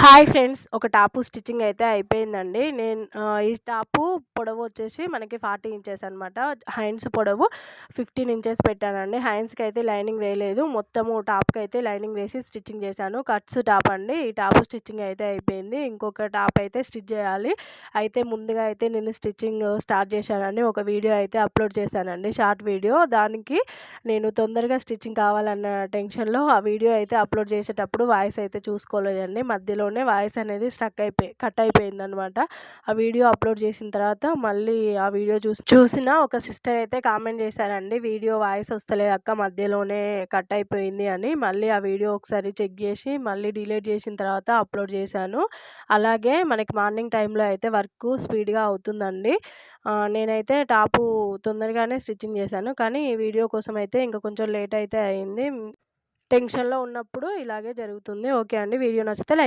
Hi friends ఒక top stitching అయితే అయిపోయిందండి. నేను ఈ టాపు పొడవు వచ్చేసి మనకి ఫార్టీ ఇంచెస్ అనమాట హ్యాండ్స్ పొడవు ఫిఫ్టీన్ ఇంచెస్ పెట్టానండి. హ్యాండ్స్కి అయితే లైనింగ్ వేయలేదు. మొత్తము టాప్కి అయితే లైనింగ్ వేసి స్టిచ్చింగ్ చేశాను. కట్స్ టాప్ అండి. ఈ టాపు స్టిచ్చింగ్ అయితే అయిపోయింది. ఇంకొక టాప్ అయితే స్టిచ్ చేయాలి. అయితే ముందుగా అయితే నేను స్టిచ్చింగ్ స్టార్ట్ చేశానండి. ఒక వీడియో అయితే అప్లోడ్ చేశానండి. Short video. దానికి నేను తొందరగా స్టిచ్చింగ్ కావాలన్న టెన్షన్లో ఆ వీడియో అయితే అప్లోడ్ చేసేటప్పుడు వాయిస్ అయితే చూసుకోలేదండి. మధ్యలో మధ్యలోనే వాయిస్ అనేది స్ట్రక్ అయిపోయి కట్ అయిపోయింది అనమాట ఆ వీడియో అప్లోడ్ చేసిన తర్వాత మళ్ళీ ఆ వీడియో చూసి చూసిన ఒక సిస్టర్ అయితే కామెంట్ చేశారండి వీడియో వాయిస్ వస్తలేదు అక్క మధ్యలోనే కట్ అయిపోయింది అని. మళ్ళీ ఆ వీడియో ఒకసారి చెక్ చేసి మళ్ళీ డిలీట్ చేసిన తర్వాత అప్లోడ్ చేశాను. అలాగే మనకి మార్నింగ్ టైంలో అయితే వర్క్ స్పీడ్గా అవుతుందండి. నేనైతే టాపు తొందరగానే స్టిచ్చింగ్ చేశాను కానీ వీడియో కోసం అయితే ఇంకా కొంచెం లేట్ అయితే అయింది. టెన్షన్లో ఉన్నప్పుడు ఇలాగే జరుగుతుంది. ఓకే అండి వీడియో నచ్చితే లైక్